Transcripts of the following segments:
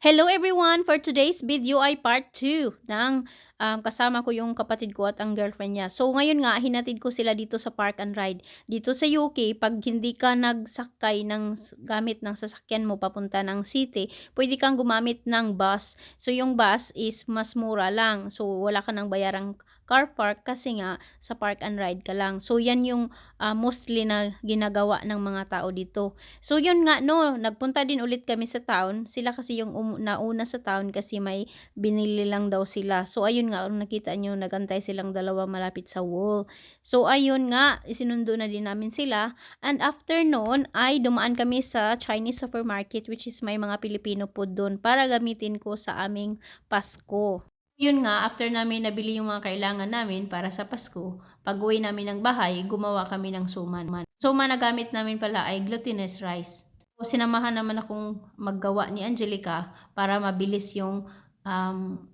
Hello everyone! For today's video ay part 2 ng um, kasama ko yung kapatid ko at ang girlfriend niya. So ngayon nga, hinatid ko sila dito sa park and ride. Dito sa UK, pag hindi ka nagsakay ng gamit ng sasakyan mo papunta ng city, pwede kang gumamit ng bus. So yung bus is mas mura lang. So wala ka nang bayarang car park kasi nga sa park and ride ka lang. So yan yung ah, mostly na ginagawa ng mga tao dito. So yun nga no, nagpunta din ulit kami sa town. Sila kasi yung um- nauna sa town kasi may binili lang daw sila. So ayun nga, nakita nyo, nagantay silang dalawa malapit sa wall. So ayun nga, isinundo na din namin sila. And after noon ay dumaan kami sa Chinese supermarket which is may mga Filipino food doon para gamitin ko sa aming Pasko. Yun nga, after namin nabili yung mga kailangan namin para sa Pasko, pag uwi namin ng bahay, gumawa kami ng suman. Suman na gamit namin pala ay glutinous rice. So, sinamahan naman akong maggawa ni Angelica para mabilis yung um,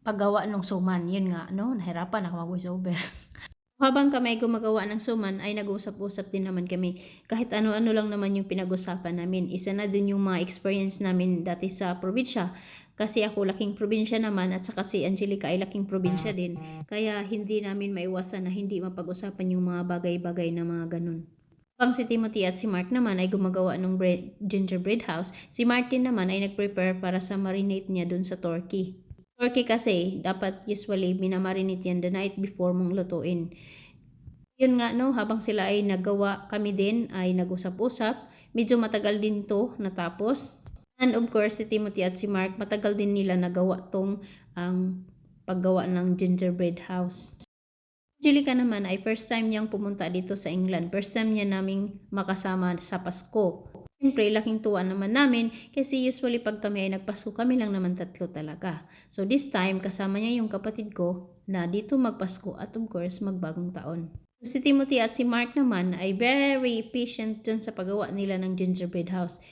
paggawa ng suman. Yun nga, no? Nahirapan ako mag-voice over. Habang kami gumagawa ng suman ay nag-usap-usap din naman kami. Kahit ano-ano lang naman yung pinag-usapan namin. Isa na din yung mga experience namin dati sa probinsya. Kasi ako laking probinsya naman at saka si Angelica ay laking probinsya din. Kaya hindi namin maiwasan na hindi mapag-usapan yung mga bagay-bagay na mga ganun. Pang si Timothy at si Mark naman ay gumagawa ng bread, gingerbread house, si Martin naman ay nag-prepare para sa marinate niya dun sa turkey. Turkey kasi, dapat usually minamarinate yan the night before mong lutuin. Yun nga no, habang sila ay nagawa, kami din ay nag-usap-usap. Medyo matagal din to natapos. And of course, si Timothy at si Mark, matagal din nila nagawa tong ang paggawa ng gingerbread house. Angelica naman ay first time niyang pumunta dito sa England. First time niya naming makasama sa Pasko. Siyempre, laking tuwa naman namin kasi usually pag kami ay nagpasko, kami lang naman tatlo talaga. So this time, kasama niya yung kapatid ko na dito magpasko at of course magbagong taon. Si Timothy at si Mark naman ay very patient dun sa paggawa nila ng gingerbread house.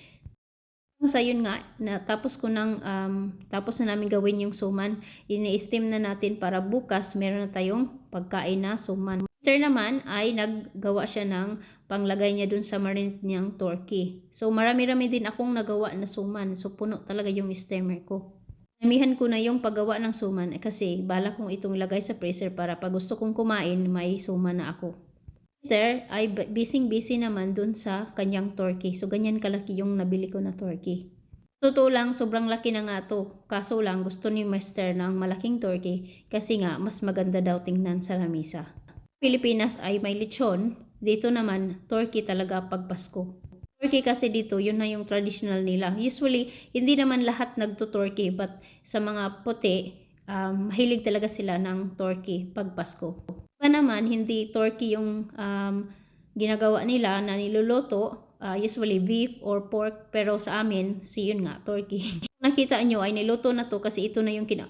Sa yun nga, na tapos ko nang um, tapos na namin gawin yung suman, ini-steam na natin para bukas meron na tayong pagkain na suman. Sir naman ay naggawa siya ng panglagay niya dun sa marinate niyang turkey. So marami-rami din akong nagawa na suman. So puno talaga yung steamer ko. Namihan ko na yung paggawa ng suman eh, kasi bala kong itong ilagay sa freezer para pag gusto kong kumain, may suman na ako. Sir ay busy-busy naman dun sa kanyang turkey. So, ganyan kalaki yung nabili ko na turkey. Totoo lang, sobrang laki na nga to. Kaso lang, gusto ni Master ng malaking turkey kasi nga, mas maganda daw tingnan sa lamisa. Pilipinas ay may lechon. Dito naman, turkey talaga pag Pasko. Turkey kasi dito, yun na yung traditional nila. Usually, hindi naman lahat nagto-turkey but sa mga puti, um, mahilig talaga sila ng turkey pag Pasko. Iba naman, hindi turkey yung um, ginagawa nila na niluluto, uh, usually beef or pork, pero sa amin, si yun nga, turkey. Nakita nyo ay niluto na to kasi ito na yung kina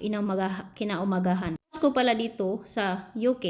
kinaumagahan. Pasko pala dito sa UK,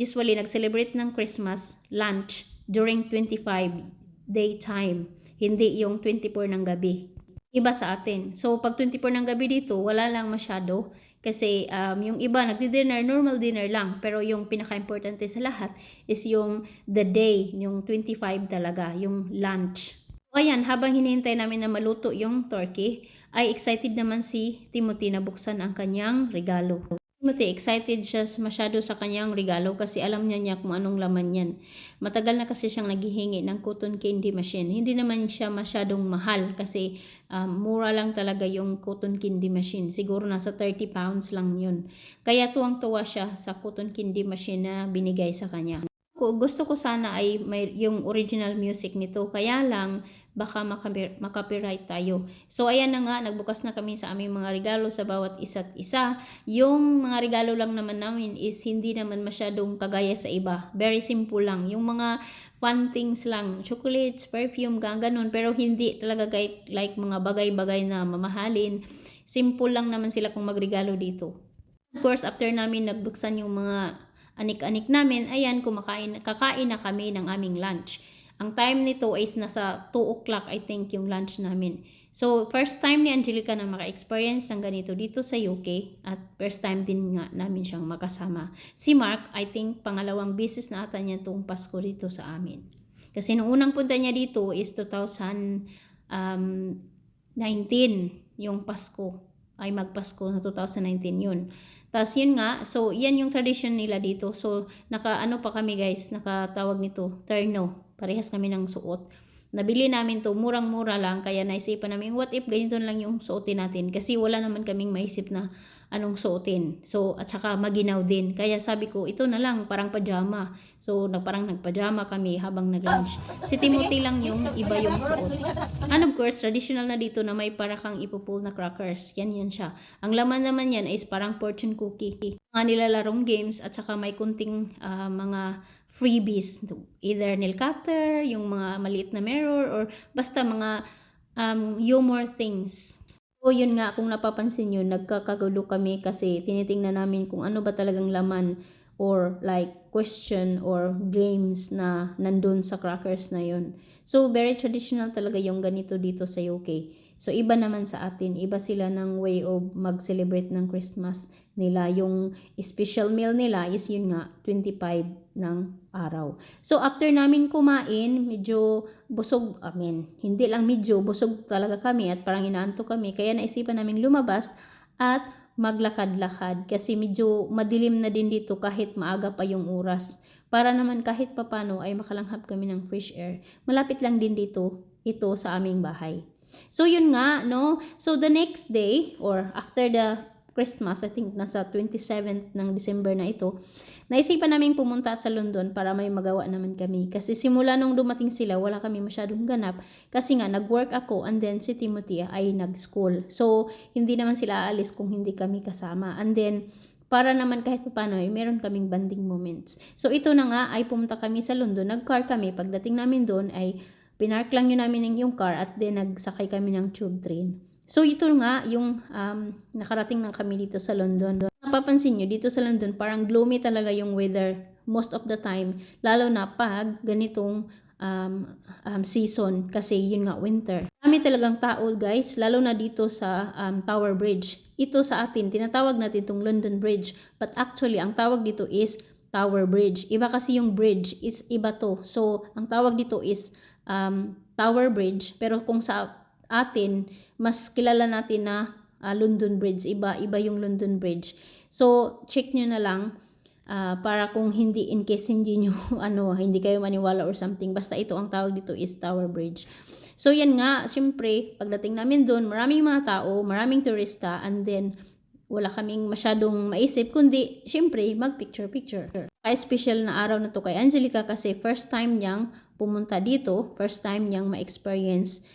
usually nag-celebrate ng Christmas lunch during 25 daytime, hindi yung 24 ng gabi. Iba sa atin. So, pag 24 ng gabi dito, wala lang masyado. Kasi um, yung iba, nagdi-dinner, normal dinner lang. Pero yung pinaka-importante sa lahat is yung the day, yung 25 talaga, yung lunch. So, ayan, habang hinihintay namin na maluto yung turkey, ay excited naman si Timothy na buksan ang kanyang regalo. Timothy, excited siya masyado sa kanyang regalo kasi alam niya niya kung anong laman yan. Matagal na kasi siyang naghihingi ng cotton candy machine. Hindi naman siya masyadong mahal kasi um, mura lang talaga yung cotton candy machine. Siguro nasa 30 pounds lang yun. Kaya tuwang-tuwa siya sa cotton candy machine na binigay sa kanya. Gusto ko sana ay may yung original music nito. Kaya lang, baka makapiright tayo. So ayan na nga, nagbukas na kami sa aming mga regalo sa bawat isa't isa. Yung mga regalo lang naman namin is hindi naman masyadong kagaya sa iba. Very simple lang. Yung mga fun things lang, chocolates, perfume, ganun. Pero hindi talaga like mga bagay-bagay na mamahalin. Simple lang naman sila kung magregalo dito. Of course, after namin nagbuksan yung mga anik-anik namin, ayan, kumakain, kakain na kami ng aming lunch. Ang time nito is nasa 2 o'clock, I think, yung lunch namin. So, first time ni Angelica na maka-experience ng ganito dito sa UK at first time din nga namin siyang makasama. Si Mark, I think, pangalawang business na ata niya itong Pasko dito sa amin. Kasi nung unang punta niya dito is 2019. yung Pasko. Ay magpasko na 2019 yun. Tapos yun nga, so yan yung tradition nila dito. So naka ano pa kami guys, nakatawag nito, terno. Parehas kami ng suot. Nabili namin to, murang-mura lang. Kaya naisipan namin, what if ganito lang yung suotin natin? Kasi wala naman kaming maisip na anong suotin. So, at saka maginaw din. Kaya sabi ko, ito na lang, parang pajama. So, nag, parang nagpajama kami habang nag-lunch. Si Timothy lang yung iba yung suot. And of course, traditional na dito na may para kang ipupul na crackers. Yan yan siya. Ang laman naman yan is parang fortune cookie. Mga nilalarong games at saka may kunting ah, mga freebies. Either nail cutter, yung mga maliit na mirror, or basta mga um, humor things. So, yun nga, kung napapansin nyo, nagkakagulo kami kasi tinitingnan namin kung ano ba talagang laman or like question or games na nandun sa crackers na yun. So, very traditional talaga yung ganito dito sa UK. So, iba naman sa atin. Iba sila ng way of mag-celebrate ng Christmas nila. Yung special meal nila is yun nga, 25 ng araw. So, after namin kumain, medyo busog, I mean, hindi lang medyo, busog talaga kami at parang inaanto kami. Kaya naisipan namin lumabas at maglakad-lakad kasi medyo madilim na din dito kahit maaga pa yung oras. Para naman kahit papano ay makalanghap kami ng fresh air. Malapit lang din dito ito sa aming bahay. So yun nga, no? So the next day or after the Christmas, I think nasa 27th ng December na ito, naisipan namin pumunta sa London para may magawa naman kami. Kasi simula nung dumating sila, wala kami masyadong ganap. Kasi nga, nag-work ako and then si Timothy ay nag-school. So, hindi naman sila aalis kung hindi kami kasama. And then, para naman kahit paano ay meron kaming banding moments. So, ito na nga ay pumunta kami sa London. Nag-car kami. Pagdating namin doon ay pinark lang yun namin yung car at then nagsakay kami ng tube train. So, ito nga yung um, nakarating na kami dito sa London. Napapansin nyo, dito sa London, parang gloomy talaga yung weather most of the time. Lalo na pag ganitong um, um, season kasi yun nga winter. Kami talagang tao guys, lalo na dito sa um, Tower Bridge. Ito sa atin, tinatawag natin itong London Bridge. But actually, ang tawag dito is Tower Bridge. Iba kasi yung bridge is iba to. So, ang tawag dito is um, Tower Bridge. Pero kung sa atin, mas kilala natin na ah, London Bridge. Iba, iba yung London Bridge. So, check nyo na lang ah, para kung hindi, in case hindi nyo, ano, hindi kayo maniwala or something. Basta ito, ang tawag dito is Tower Bridge. So, yan nga, syempre, pagdating namin doon, maraming mga tao, maraming turista, and then, wala kaming masyadong maisip, kundi, syempre, mag-picture-picture. Kaya special na araw na to kay Angelica kasi first time niyang pumunta dito, first time niyang ma-experience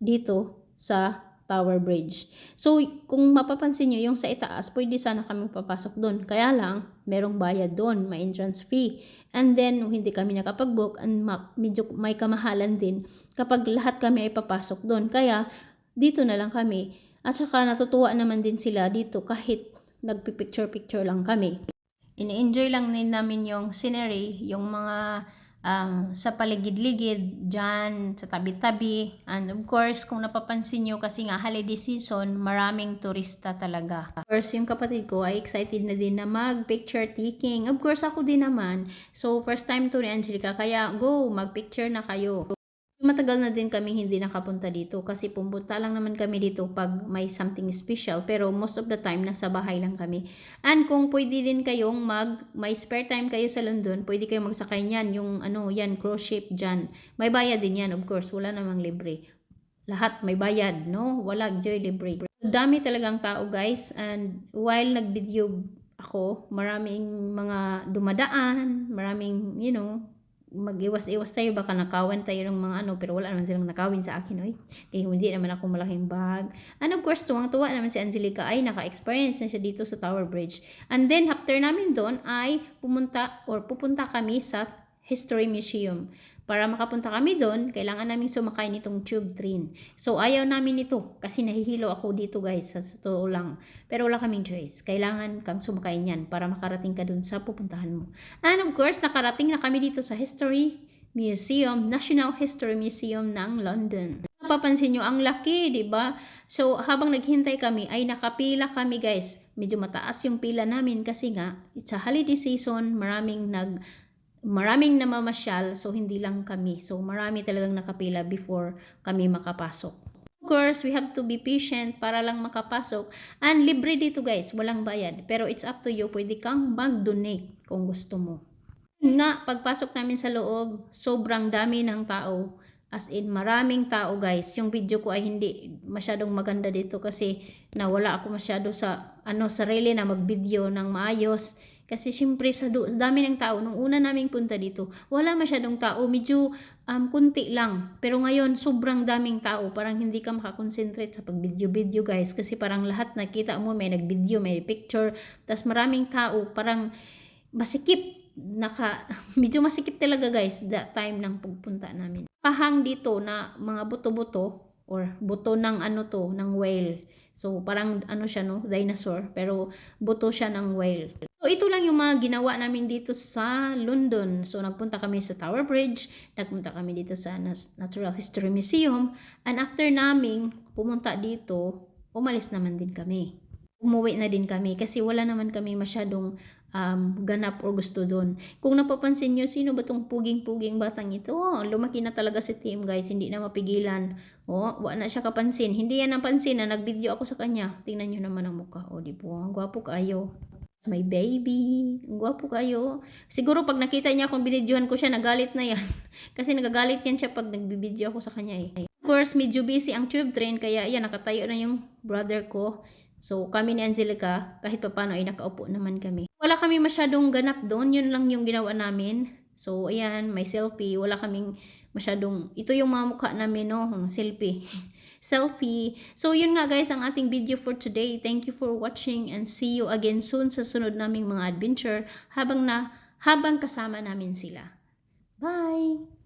dito sa Tower Bridge. So, kung mapapansin nyo, yung sa itaas, pwede sana kami papasok doon. Kaya lang, merong bayad doon, may entrance fee. And then, nung hindi kami nakapag-book, and ma- medyo may kamahalan din kapag lahat kami ay papasok doon. Kaya, dito na lang kami. At saka, natutuwa naman din sila dito kahit nagpipicture-picture lang kami. Ini-enjoy lang din namin yung scenery, yung mga um, sa paligid-ligid, dyan, sa tabi-tabi. And of course, kung napapansin nyo, kasi nga holiday season, maraming turista talaga. Of course, yung kapatid ko ay excited na din na mag-picture taking. Of course, ako din naman. So, first time to ni Angelica, kaya go, mag-picture na kayo. Matagal na din kami hindi nakapunta dito kasi pumunta lang naman kami dito pag may something special pero most of the time nasa bahay lang kami. And kung pwede din kayong mag may spare time kayo sa London, pwede kayong magsakay niyan yung ano yan cruise ship diyan. May bayad din yan of course, wala namang libre. Lahat may bayad, no? Wala joy libre. Dami talagang tao guys and while nag-video ako, maraming mga dumadaan, maraming you know, mag-iwas-iwas tayo, baka nakawan tayo ng mga ano, pero wala naman silang nakawin sa akin, oy. Kaya hindi naman ako malaking bag. And of course, tuwang-tuwa naman si Angelica ay naka-experience na siya dito sa Tower Bridge. And then, after namin doon ay pumunta or pupunta kami sa History Museum. Para makapunta kami doon, kailangan namin sumakay nitong tube train. So, ayaw namin ito kasi nahihilo ako dito guys, sa totoo lang. Pero wala kaming choice. Kailangan kang sumakay niyan para makarating ka doon sa pupuntahan mo. And of course, nakarating na kami dito sa History Museum, National History Museum ng London. Napapansin nyo, ang laki, di ba? So, habang naghintay kami, ay nakapila kami guys. Medyo mataas yung pila namin kasi nga, it's a holiday season, maraming nag maraming namamasyal, so hindi lang kami. So marami talagang nakapila before kami makapasok. Of course, we have to be patient para lang makapasok. And libre dito guys, walang bayad. Pero it's up to you, pwede kang mag-donate kung gusto mo. Nga, pagpasok namin sa loob, sobrang dami ng tao. As in, maraming tao guys. Yung video ko ay hindi masyadong maganda dito kasi nawala ako masyado sa ano sarili na mag-video ng maayos. Kasi syempre sa, sa dami ng tao, nung una naming punta dito, wala masyadong tao. Medyo um, kunti lang. Pero ngayon, sobrang daming tao. Parang hindi ka makakonsentrate sa pag-video-video guys. Kasi parang lahat nakita mo, may nag-video, may picture. Tapos maraming tao, parang masikip. Naka, medyo masikip talaga guys, that time ng pagpunta namin. Pahang dito na mga buto-buto or buto ng ano to, ng whale. So parang ano siya no, dinosaur, pero buto siya ng whale. So ito lang yung mga ginawa namin dito sa London. So nagpunta kami sa Tower Bridge, nagpunta kami dito sa Natural History Museum, and after naming pumunta dito, umalis naman din kami. Umuwi na din kami kasi wala naman kami masyadong um, ganap or gusto doon. Kung napapansin nyo, sino ba tong puging-puging batang ito? Oh, lumaki na talaga si Tim guys, hindi na mapigilan. Oh, wala na siya kapansin. Hindi yan napansin na nag-video ako sa kanya. Tingnan nyo naman ang mukha. Oh, di po, ang gwapo kayo. My baby. Ang gwapo kayo. Siguro pag nakita niya kung binidyohan ko siya, nagalit na yan. Kasi nagagalit yan siya pag nagbibideo ako sa kanya eh. Of course, medyo busy ang tube train, kaya yan, nakatayo na yung brother ko. So, kami ni Angelica, kahit papano ay nakaupo naman kami. Wala kami masyadong ganap doon, yun lang yung ginawa namin. So, ayan, may selfie. Wala kaming masyadong, ito yung mga mukha namin, no? Selfie. selfie. So, yun nga guys, ang ating video for today. Thank you for watching and see you again soon sa sunod naming mga adventure habang na habang kasama namin sila. Bye!